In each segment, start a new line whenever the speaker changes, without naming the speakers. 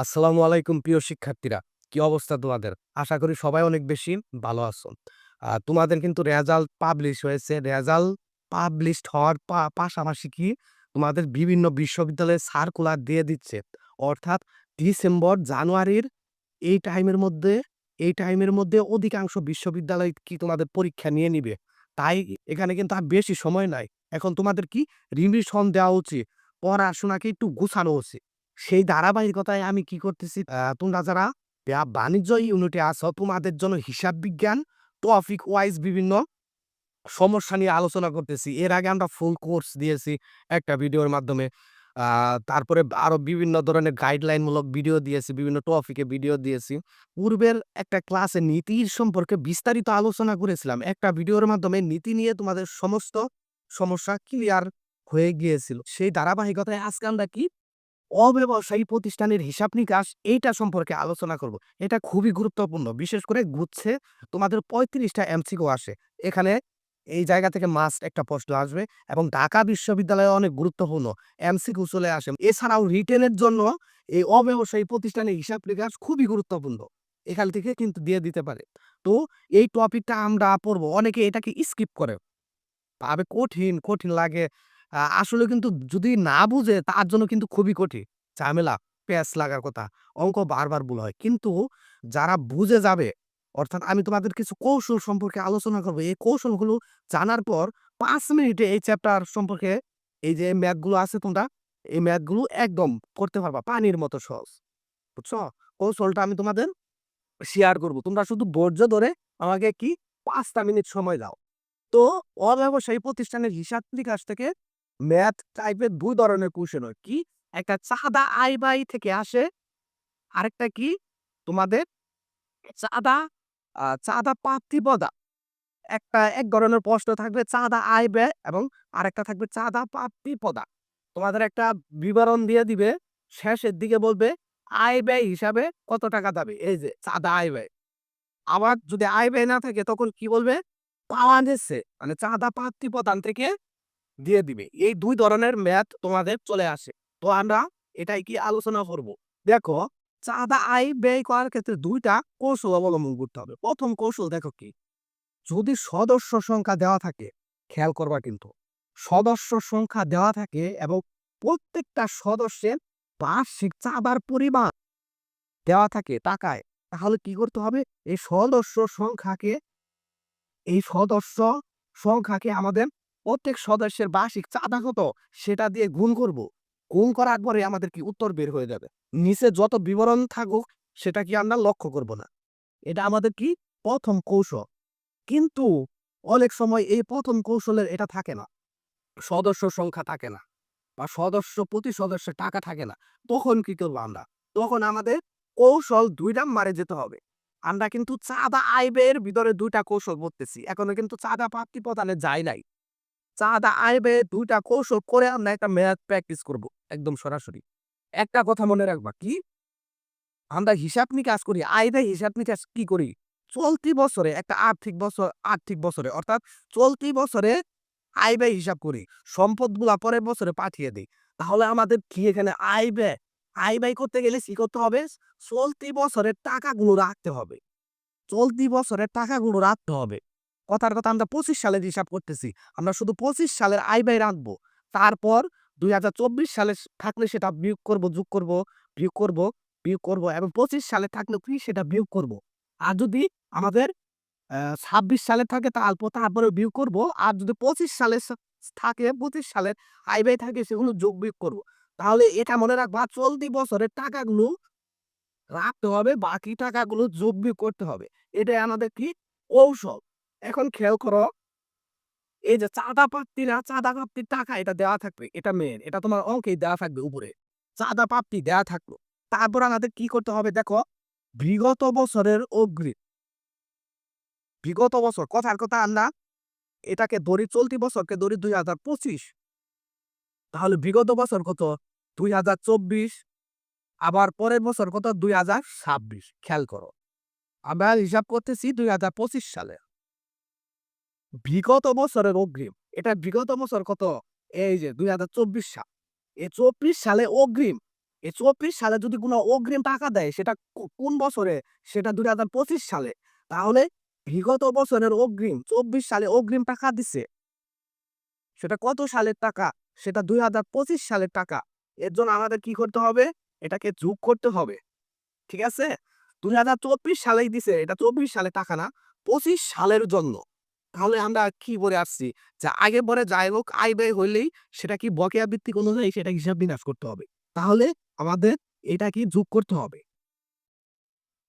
আসসালামু আলাইকুম প্রিয় শিক্ষার্থীরা। কি অবস্থা তোমাদের? আশা করি সবাই অনেক বেশি ভালো আছো। তোমাদের কিন্তু রেজাল্ট পাবলিশ হয়েছে। রেজাল্ট পাবলিশড হওয়ার পাশাপাশি কি তোমাদের বিভিন্ন বিশ্ববিদ্যালয়ে সার্কুলার দিয়ে দিচ্ছে। অর্থাৎ ডিসেম্বর, জানুয়ারির এই টাইমের মধ্যে এই টাইমের মধ্যে অধিকাংশ বিশ্ববিদ্যালয় কি তোমাদের পরীক্ষা নিয়ে নিবে। তাই এখানে কিন্তু আর বেশি সময় নাই। এখন তোমাদের কি রিভিশন দেওয়া উচিত। পড়াশোনাকে একটু গুছানো উচিত। সেই ধারাবাহিকতায় আমি কি করতেছি তোমরা যারা বাণিজ্য ইউনিটে আছো তোমাদের জন্য হিসাব বিজ্ঞান টপিক ওয়াইজ বিভিন্ন সমস্যা নিয়ে আলোচনা করতেছি। এর আগে আমরা ফুল কোর্স দিয়েছি একটা ভিডিওর মাধ্যমে। তারপরে আরও বিভিন্ন ধরনের গাইডলাইনমূলক ভিডিও দিয়েছি, বিভিন্ন টপিকে ভিডিও দিয়েছি। পূর্বের একটা ক্লাসে নীতির সম্পর্কে বিস্তারিত আলোচনা করেছিলাম। একটা ভিডিওর মাধ্যমে নীতি নিয়ে তোমাদের সমস্ত সমস্যা ক্লিয়ার হয়ে গিয়েছিল। সেই ধারাবাহিকতায় আজকে আমরা কি অব্যবসায়ী প্রতিষ্ঠানের হিসাব নিকাশ এইটা সম্পর্কে আলোচনা করব। এটা খুবই গুরুত্বপূর্ণ। বিশেষ করে গুচ্ছে তোমাদের ৩৫ টা এমসিকিউ আসে। এখানে এই জায়গা থেকে মাস্ট একটা প্রশ্ন আসবে এবং ঢাকা বিশ্ববিদ্যালয়ে অনেক গুরুত্বপূর্ণ এমসিকিউ চলে আসে। এছাড়াও রিটেনের জন্য এই অব্যবসায়ী প্রতিষ্ঠানের হিসাব নিকাশ খুবই গুরুত্বপূর্ণ। এখান থেকে কিন্তু দিয়ে দিতে পারে। তো এই টপিকটা আমরা পড়ব অনেকে এটাকে স্কিপ করে। ভাবে কঠিন, কঠিন লাগে। আসলে কিন্তু যদি না বুঝে তার জন্য কিন্তু খুবই কঠিন। ঝামেলা, প্যাঁচ লাগার কথা। অঙ্ক বারবার ভুল হয়। কিন্তু যারা বুঝে যাবে অর্থাৎ আমি তোমাদের কিছু কৌশল সম্পর্কে আলোচনা করব। এই কৌশলগুলো জানার পর পাঁচ মিনিটে এই চ্যাপ্টার সম্পর্কে এই যে ম্যাথগুলো আছে তোমরা এই ম্যাথগুলো একদম করতে পারবা। পানির মতো সহজ। বুঝছ? কৌশলটা আমি তোমাদের শেয়ার করব। তোমরা শুধু ধৈর্য ধরে আমাকে কি পাঁচটা মিনিট সময় দাও। তো অব্যবসায়ী প্রতিষ্ঠানের হিসাব নিকাশ থেকে ম্যাথ টাইপের ২ ধরনের কোয়েশ্চেন হয়। কি? একটা চাঁদা আয় ব্যয় থেকে আসে। আরেকটা কি? তোমাদের চাঁদা চাঁদা প্রদা। একটা, এক ধরনের প্রশ্ন থাকবে, চাঁদা আয় ব্যয় এবং আরেকটা থাকবে, চাঁদা প্রাপ্তি প্রদা। তোমাদের একটা বিবরণ দিয়ে দিবে। শেষের দিকে বলবে আয় ব্যয় হিসাবে কত টাকা যাবে? এই যে, চাঁদা আয় ব্যয়। আবার যদি আয় ব্যয় না থাকে, তখন কি বলবে? পাওয়া গেছে মানে চাঁদা প্রাপ্তি প্রদান থেকে দিয়ে দিবে। এই দুই ধরনের ম্যাথ তোমাদের চলে আসে। তো আমরা এটাই কি আলোচনা করব। দেখো চাঁদা আয় ব্যয় করার ক্ষেত্রে দুইটা কৌশল অবলম্বন করতে হবে। ১ম কৌশল দেখো কি? যদি সদস্য সংখ্যা দেওয়া থাকে, খেয়াল করবা কিন্তু। সদস্য সংখ্যা দেওয়া থাকে এবং প্রত্যেকটা সদস্যের বার্ষিক চাঁদার পরিমাণ দেওয়া থাকে টাকায়। তাহলে কি করতে হবে? এই সদস্য সংখ্যাকে এই সদস্য সংখ্যাকে আমাদের প্রত্যেক সদস্যের বার্ষিক চাঁদা কত সেটা দিয়ে গুণ করব। গুণ করার পরে আমাদের কি উত্তর বের হয়ে যাবে। নিচে যত বিবরণ থাকুক, সেটা কি আমরা লক্ষ্য করব না। এটা আমাদের কি প্রথম কৌশল। কিন্তু অনেক সময় এই প্রথম কৌশলের এটা থাকে না। সদস্য সংখ্যা থাকে না বা সদস্য প্রতি সদস্যের টাকা থাকে না। তখন কি করব আমরা? তখন আমাদের কৌশল ২ মারে যেতে হবে। আমরা কিন্তু চাঁদা আয় ব্যয়ের ভিতরে দুইটা কৌশল বলতেছি। এখনও কিন্তু চাঁদা প্রাপ্তি প্রদানে যায় নাই। চাঁদা ব্যয়ের ২ কৌশল করে আমরা একটা ম্যাথ প্র্যাকটিস করব। একদম সরাসরি। একটা কথা মনে রাখবা কি? আমরা হিসাব নিকাশ করি, আয় ব্যয় হিসাব নিকাশ কি করি? চলতি বছরে একটা আর্থিক বছর আর্থিক বছরে অর্থাৎ চলতি বছরে আয় ব্যয় হিসাব করি। সম্পদগুলা পরের বছরে পাঠিয়ে দিই তাহলে আমাদের কি এখানে আয় ব্যয়? আয় ব্যয় করতে গেলে কি করতে হবে? চলতি বছরের টাকাগুলো রাখতে হবে। চলতি বছরের টাকাগুলো রাখতে হবে। কথার কথা আমরা ২৫ সালের হিসাব করতেছি। আমরা শুধু ২৫ সালের আয় ব্যয় রাখব। তারপর ২০২৪ সালে থাকলে সেটা বিয়োগ করব, যোগ করব, বিয়োগ করব, বিয়োগ করব এবং ২৫ সালে থাকলে কি সেটা বিয়োগ করব। আর যদি আমাদের ছাব্বিশ সালে থাকে তারপর তারপরে বিয়োগ করব। আর যদি ২৫ সালে থাকে ২৫ সালের আয় ব্যয় থাকে সেগুলো যোগ বিয়োগ করব। তাহলে এটা মনে রাখবা চলতি বছরের টাকাগুলো রাখতে হবে, বাকি টাকাগুলো যোগ বিয়োগ করতে হবে। এটাই আমাদের কি? কৌশল। এখন খেয়াল করো এই যে চাঁদা প্রাপ্তিরা চাঁদা প্রাপ্তির টাকা এটা দেওয়া থাকবে। এটা মেন এটা তোমার অঙ্কেই দেওয়া থাকবে উপরে। চাঁদা প্রাপ্তি দেওয়া থাকল। তারপর আমাদের কি করতে হবে দেখো, বিগত বছরের অগ্রিম। বিগত বছর কথার কথা আমরা এটাকে ধরি চলতি বছরকে ধরি ২০২৫ তাহলে বিগত বছর কত? ২০২৪ আবার পরের বছর কত? ২০২৬ খেয়াল করো। আমরা হিসাব করতেছি ২০২৫ সালে। বিগত বছরের অগ্রিম। এটা বিগত বছর কত? এই যে ২০২৪ সাল। এই ২৪ সালে অগ্রিম। এই চব্বিশ সালে যদি কোনো অগ্রিম টাকা দেয়, সেটা কোন বছরে? সেটা দুই হাজার পঁচিশ সালে। তাহলে বিগত বছরের অগ্রিম, চব্বিশ সালে অগ্রিম টাকা দিছে। সেটা কত সালের টাকা? সেটা দুই হাজার পঁচিশ সালের টাকা। এর জন্য আমাদের কি করতে হবে? এটাকে যোগ করতে হবে। ঠিক আছে? দুই হাজার চব্বিশ সালেই দিছে। এটা চব্বিশ সালে টাকা না, পঁচিশ সালের জন্য। তাহলে আমরা কি বলে আসছি? যে আগে পরে যাই হোক, আয় ব্যয় হইলেই সেটা কি বকেয়া ভিত্তিক অনুযায়ী সেটা হিসাব বিনাশ করতে হবে। তাহলে আমাদের এটা কি যোগ করতে হবে।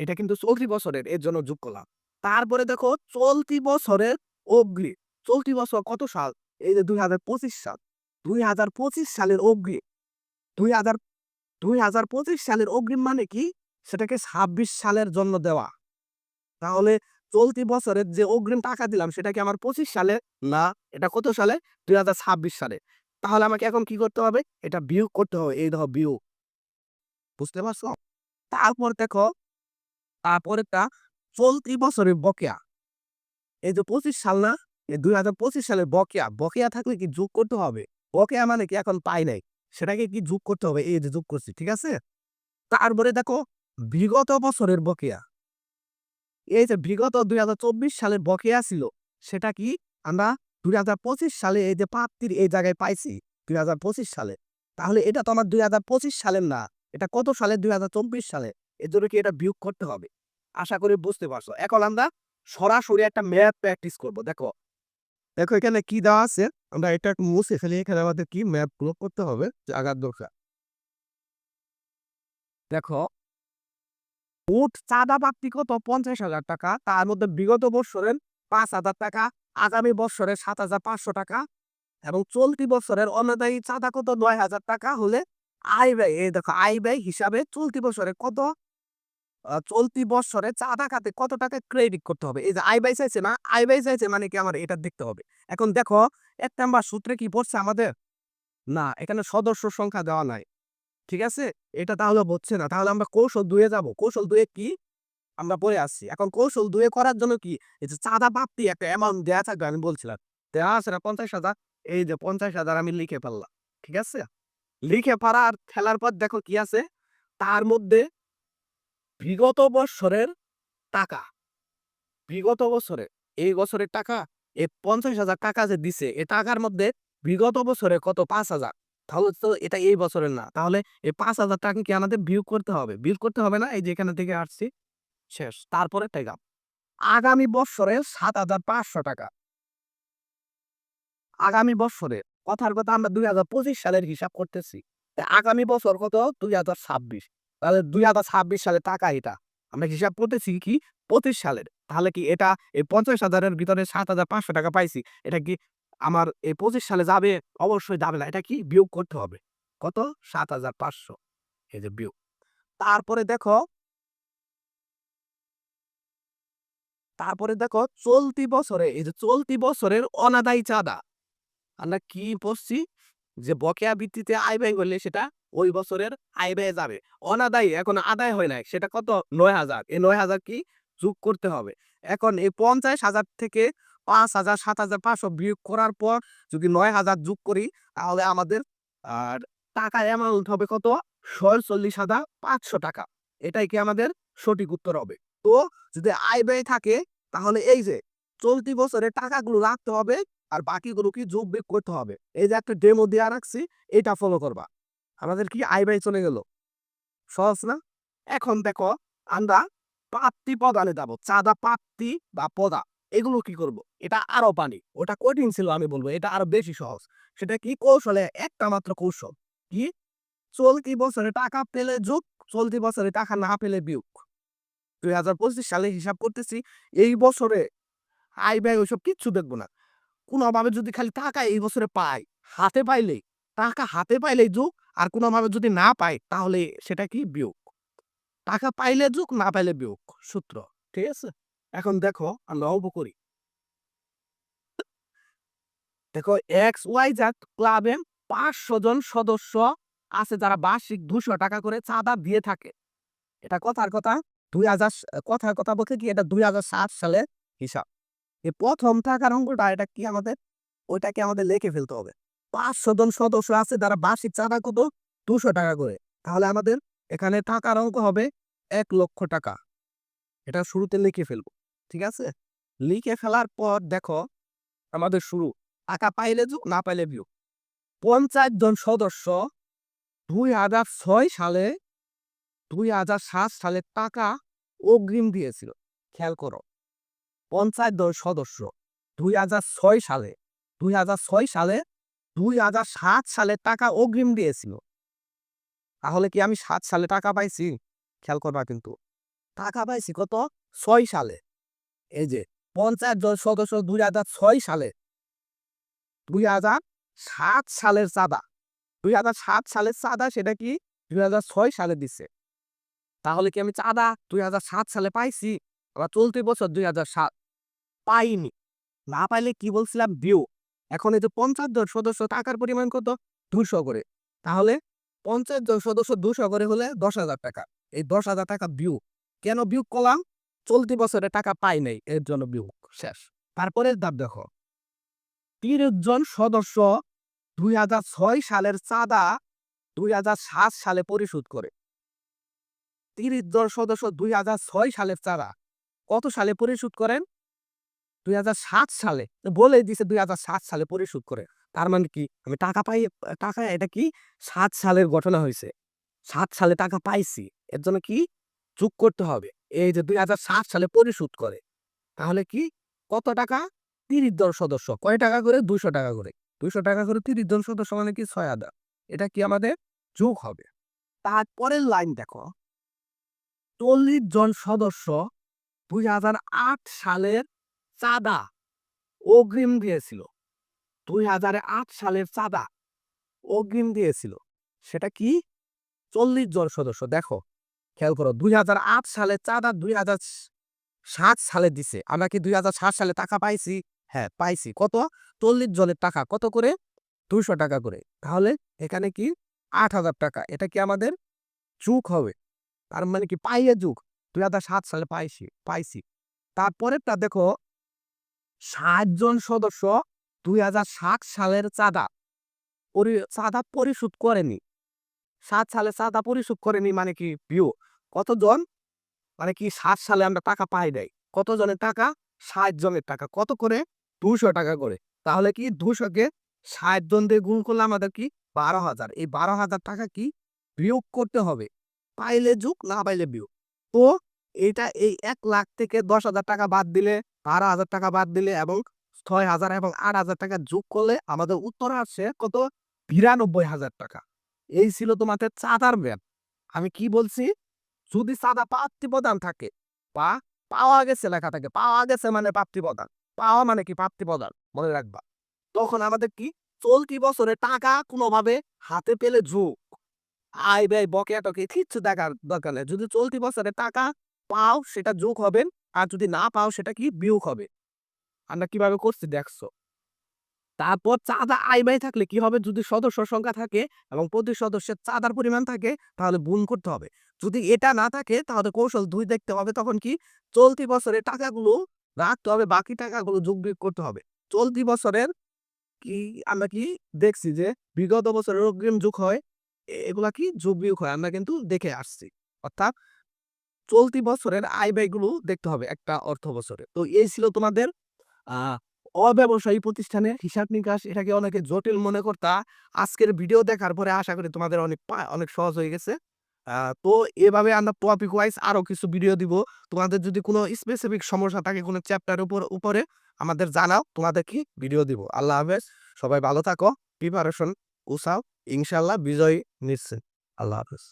এটা কিন্তু চলতি বছরের, এর জন্য যোগ করলাম। তারপরে দেখো, চলতি বছরের অগ্রি চলতি বছর কত সাল? এই যে দুই হাজার পঁচিশ সাল। দুই হাজার পঁচিশ সালের অগ্রিম দুই হাজার দুই হাজার পঁচিশ সালের অগ্রিম মানে কি? সেটাকে ছাব্বিশ সালের জন্য দেওয়া। তাহলে চলতি বছরের যে অগ্রিম টাকা দিলাম, সেটা কি আমার পঁচিশ সালে? না, এটা কত সালে? দুই হাজার ছাব্বিশ সালে। তাহলে আমাকে এখন কি করতে হবে? এটা বিয়োগ করতে হবে, এই দেখো বিয়োগ। বুঝতে পারছ? তারপর দেখো, তারপরেরটা চলতি বছরের বকেয়া। এই যে পঁচিশ সাল না, এই দুই হাজার পঁচিশ সালের বকেয়া। বকেয়া থাকলে কি যোগ করতে হবে? বকেয়া মানে কি এখন পাই নাই? সেটাকে কি যোগ করতে হবে? এই যে যোগ করছি, ঠিক আছে? তারপরে দেখো, বিগত বছরের বকেয়া। এই যে বিগত দুই হাজার চব্বিশ সালের বকেয়া ছিল, সেটা কি আমরা দুই হাজার পঁচিশ সালে এই যে প্রাপ্তির এই জায়গায় পাইছি, দুই হাজার পঁচিশ সালে। তাহলে এটা তো আমার দুই হাজার পঁচিশ সালের না, এটা কত সালে? দুই হাজার চব্বিশ সালে। এর জন্য কি এটা বিয়োগ করতে হবে? আশা করি বুঝতে পারছ। এখন আমরা সরাসরি একটা ম্যাথ প্র্যাকটিস করব, দেখো। দেখো এখানে কি দেওয়া আছে? আমরা এটা একটু মুছে ফেলি, এখানে আমাদের কি ম্যাপগুলো করতে হবে? জায়গার দরকার দেখো মোট চাঁদা প্রাপ্তি কত? পঞ্চাশ হাজার টাকা। তার মধ্যে বিগত বৎসরের পাঁচ হাজার টাকা, আগামী বৎসরের সাত হাজার পাঁচশো টাকা এবং চলতি বছরের অনুযায়ী চাঁদা কত? নয় হাজার টাকা হলে আয় ব্যয়, এই দেখো, আয় ব্যয় হিসাবে চলতি বছরে কত? চলতি বছরে চাঁদা খাতে কত টাকা ক্রেডিট করতে হবে? এই যে আয় ব্যয় চাইছে না আয় ব্যয় চাইছে মানে কি আমার এটা দেখতে হবে। এখন দেখো, এক নাম্বার সূত্রে কি পড়ছে আমাদের? না, এখানে সদস্য সংখ্যা দেওয়া নাই। ঠিক আছে? এটা তাহলে হচ্ছে না। তাহলে আমরা কৌশল দুয়ে যাব। কৌশল দুয়ে কি? আমরা পড়ে আসছি। এখন কৌশল দুয়ে করার জন্য কি? এই যে চাঁদা প্রাপ্তি একটা অ্যামাউন্ট দেওয়া থাকবে, আমি বলছিলাম। দেওয়া আছে না পঞ্চাশ হাজার? এই যে পঞ্চাশ হাজার আমি লিখে ফেললাম। ঠিক আছে? লিখে পারার ফেলার পর দেখো কি আছে? তার মধ্যে বিগত বছরের টাকা। বিগত বছরে এই বছরের টাকা, এই পঞ্চাশ হাজার টাকা যে দিছে, এই টাকার মধ্যে বিগত বছরে কত? পাঁচ হাজার। তাহলে তো এটা এই বছরের না। তাহলে এই পাঁচ হাজার টাকা কি আমাদের বিয়োগ করতে হবে? বিয়োগ করতে হবে না? এই যে এখানে থেকে আসছি, শেষ। তারপরে টাকা আগামী বছরে সাত হাজার পাঁচশো টাকা। আগামী বছরে কথার কথা আমরা দুই হাজার পঁচিশ সালের হিসাব করতেছি। আগামী বছর কত? দুই হাজার ছাব্বিশ। তাহলে দুই হাজার ছাব্বিশ সালে টাকা এটা। আমরা হিসাব করতেছি কি? পঁচিশ সালের। তাহলে কি এটা এই পঞ্চাশ হাজারের ভিতরে সাত হাজার পাঁচশো টাকা পাইছি? এটা কি আমার এই পঁচিশ সালে যাবে, অবশ্যই যাবে না। এটা কি? বিয়োগ করতে হবে। কত? সাত হাজার পাঁচশো। এই যে বিয়োগ। তারপরে দেখো তারপরে দেখো চলতি বছরে, এই যে চলতি বছরের অনাদায়ী চাঁদা। আমরা কি পড়ছি? যে বকেয়া ভিত্তিতে আয় ব্যয় করলে সেটা ওই বছরের আয় ব্যয় যাবে। অনাদায়ী, এখন আদায় হয় নাই। সেটা কত? নয় হাজার। এই নয় হাজার কি যোগ করতে হবে। এখন এই পঞ্চাশ হাজার থেকে পাঁচ হাজার, সাত হাজার, পাঁচশো বিয়োগ করার পর যদি নয় হাজার যোগ করি, তাহলে আমাদের আর টাকা অ্যামাউন্ট হবে কত? ছয়চল্লিশ হাজার পাঁচশো টাকা। এটাই কি আমাদের সঠিক উত্তর হবে। তো যদি আয় ব্যয় থাকে, তাহলে এই যে চলতি বছরে টাকাগুলো রাখতে হবে আর বাকিগুলো কি যোগ বিয়োগ করতে হবে। এই যে একটা ডেমো দেওয়া রাখছি, এটা ফলো করবা। আমাদের কি আয় ব্যয় চলে গেল? সহজ না? এখন দেখো, আমরা পাত্তি পদানে যাব। চাঁদা পাত্তি বা পদা, এগুলো কি করব? এটা আরও পানি। ওটা কঠিন ছিল আমি বলব, এটা আরও বেশি সহজ। সেটা কি? কৌশলে একটা মাত্র কৌশল। কি? চলতি বছরে টাকা পেলে যোগ, চলতি বছরে টাকা না পেলে বিয়োগ। দুই হাজার পঁচিশ সালে হিসাব করতেছি, এই বছরে আয় ব্যয় ওইসব কিচ্ছু দেখব না। কোনোভাবে যদি খালি টাকা এই বছরে পাই, হাতে পাইলেই টাকা হাতে পাইলেই যোগ, আর কোনোভাবে যদি না পাই, তাহলে সেটা কি? বিয়োগ। টাকা পাইলে যোগ, না পাইলে বিয়োগ। সূত্র। ঠিক আছে? এখন দেখো, আমরা অল্প করি। দেখো এক্স ওয়াই জাত ক্লাবে পাঁচশো জন সদস্য আছে যারা বার্ষিক দুশো টাকা করে চাঁদা দিয়ে থাকে। এটা কথার কথা দুই হাজার কথার কথা বলতে কি এটা দুই হাজার সাত সালে হিসাব। এই প্রথম থাকার অঙ্কটা এটা কি আমাদের? ওইটাকে আমাদের লিখে ফেলতে হবে। পাঁচশো জন সদস্য আছে যারা বার্ষিক চাঁদা কত? দুশো টাকা করে। তাহলে আমাদের এখানে টাকার অঙ্ক হবে এক লক্ষ টাকা। এটা শুরুতে লিখে ফেলব, ঠিক আছে? লিখে ফেলার পর দেখো আমাদের শুরু। টাকা পাইলে যোগ, না পাইলে বিয়োগ। পঞ্চায়েত জন সদস্য দুই হাজার ছয় সালে, দুই হাজার সাত সালে টাকা অগ্রিম দিয়েছিল। খেয়াল করো পঞ্চায়েত দল সদস্য দুই হাজার ছয় সালে, দুই হাজার ছয় সালে দুই হাজার সাত সালে টাকা অগ্রিম দিয়েছিল। তাহলে কি আমি সাত সালে টাকা পাইছি? খেয়াল করবা কিন্তু। টাকা পাইছি কত? ছয় সালে। এই যে পঞ্চায়েত দল সদস্য দুই হাজার ছয় সালে দুই হাজার সাত সালের চাঁদা। দুই হাজার সাত সালের চাঁদা সেটা কি দুই হাজার ছয় সালে দিছে। তাহলে কি আমি চাঁদা দুই হাজার সাত সালে পাইছি? আবার চলতি বছর দুই হাজার সাত পাইনি। না পাইলে কি বলছিলাম? বিউ এখন এই যে পঞ্চায়েত জন সদস্য টাকার পরিমাণ কত? দুশো করে। তাহলে পঞ্চায়েত জন সদস্য দুশো করে হলে দশ হাজার টাকা। এই দশ হাজার টাকা বিউ কেন বিউ করলাম? চলতি বছরে টাকা পাই নাই, এর জন্য বিউ শেষ। তারপরের দাব দেখো। তিরিশ জন সদস্য দুই ছয় সালের চাঁদা দুই সাত সালে পরিশোধ করে। তিরিশ জন সদস্য দুই ছয় সালের চাঁদা কত সালে পরিশোধ করেন? দুই সাত সালে। বলে দিছে দুই সাত সালে পরিশোধ করে। তার মানে কি? আমি টাকা পাই, টাকা এটা কি? সাত সালের ঘটনা হয়েছে সাত সালে টাকা পাইছি। এর জন্য কি? যোগ করতে হবে। এই যে দুই সাত সালে পরিশোধ করে। তাহলে কি? কত টাকা? তিরিশ জন সদস্য। কয় টাকা করে? দুইশো টাকা করে। দুইশো টাকা করে তিরিশ জন সদস্য মানে কি? ছয় হাজার। এটা কি আমাদের যোগ হবে? তারপরের লাইন দেখো। চল্লিশ জন সদস্য দুই হাজার আট সালের চাঁদা অগ্রিম দিয়েছিল। দুই হাজার আট সালের চাঁদা অগ্রিম দিয়েছিল। সেটা কি? চল্লিশ জন সদস্য। দেখো, খেয়াল করো, দুই হাজার আট সালে চাঁদা দুই হাজার সাত সালে দিছে। আমরা কি দুই হাজার সাত সালে টাকা পাইছি? হ্যাঁ পাইছি। কত? চল্লিশ জনের টাকা। কত করে? দুইশো টাকা করে। তাহলে এখানে কি? আট হাজার টাকা। এটা কি আমাদের? যুগ হবে। তার মানে কি? পাইয়ে যুগ। দুই হাজার সাত সালে পাইছি পাইছি। তারপরেরটা দেখো, ষাট জন সদস্য দুই হাজার সাত সালের চাঁদা। পরি, চাঁদা পরিশোধ করেনি। সাত সালে চাঁদা পরিশোধ করেনি মানে কি? বিও কতজন? মানে কি? সাত সালে আমরা টাকা পাই নাই। কতজনের টাকা? ষাট জনের টাকা। কত করে? দুশো টাকা করে। তাহলে কি দুশোকে ষাট জন দিয়ে গুণ করলে আমাদের কি? বারো হাজার। এই বারো হাজার টাকা কি? বিয়োগ করতে হবে। পাইলে যুগ, না পাইলে বিয়োগ। তো এটা এই এক লাখ থেকে দশ হাজার টাকা বাদ দিলে, বারো হাজার টাকা বাদ দিলে এবং ছয় হাজার এবং আট হাজার টাকা যোগ করলে আমাদের উত্তর আসছে কত? বিরানব্বই হাজার টাকা। এই ছিল তোমাদের চাঁদার ব্যাপ আমি কি বলছি? যদি চাঁদা প্রাপ্তি প্রদান থাকে বা পাওয়া গেছে লেখা থাকে, পাওয়া গেছে মানে প্রাপ্তি প্রদান। পাওয়া মানে কি? প্রাপ্তি প্রদান মনে রাখবা। তখন আমাদের কি? চলতি বছরে টাকা কোনোভাবে হাতে পেলে যোগ আয় ব্যয়, বকেয়া টকে কিচ্ছু দেখার দরকার নেই। যদি চলতি বছরে টাকা পাও, সেটা যোগ হবে। আর যদি না পাও, সেটা কি? বিয়োগ হবে। আমরা কীভাবে করছি দেখছ? তারপর চাঁদা আয় ব্যয় থাকলে কি হবে? যদি সদস্য সংখ্যা থাকে এবং প্রতি সদস্যের চাঁদার পরিমাণ থাকে, তাহলে গুণ করতে হবে। যদি এটা না থাকে, তাহলে কৌশল দুই দেখতে হবে। তখন কি? চলতি বছরে টাকাগুলো রাখতে হবে, বাকি টাকাগুলো যোগ বিয়োগ করতে হবে। চলতি বছরের কি আমরা কি দেখছি যে, বিগত বছরের অগ্রিম যুগ হয় এগুলা কি যোগ বিয়োগ হয়, আমরা কিন্তু দেখে আসছি। অর্থাৎ চলতি বছরের আয় ব্যয়গুলো দেখতে হবে একটা অর্থ বছরে। তো এই ছিল তোমাদের অব্যবসায়ী প্রতিষ্ঠানের হিসাব নিকাশ। এটাকে অনেকে জটিল মনে করতা। আজকের ভিডিও দেখার পরে আশা করি তোমাদের অনেক অনেক সহজ হয়ে গেছে। তো এভাবে আমরা টপিক ওয়াইজ আরও কিছু ভিডিও দিব। তোমাদের যদি কোনো স্পেসিফিক সমস্যা থাকে কোনো চ্যাপ্টার উপর, উপরে, আমাদের জানাও, তোমাদেরকে ভিডিও দিব। আল্লাহ হাফেজ। সবাই ভালো থাকো। প্রিপারেশন উসাও ইনশাল্লাহ বিজয় নিশ্চিত। আল্লাহ হাফেজ।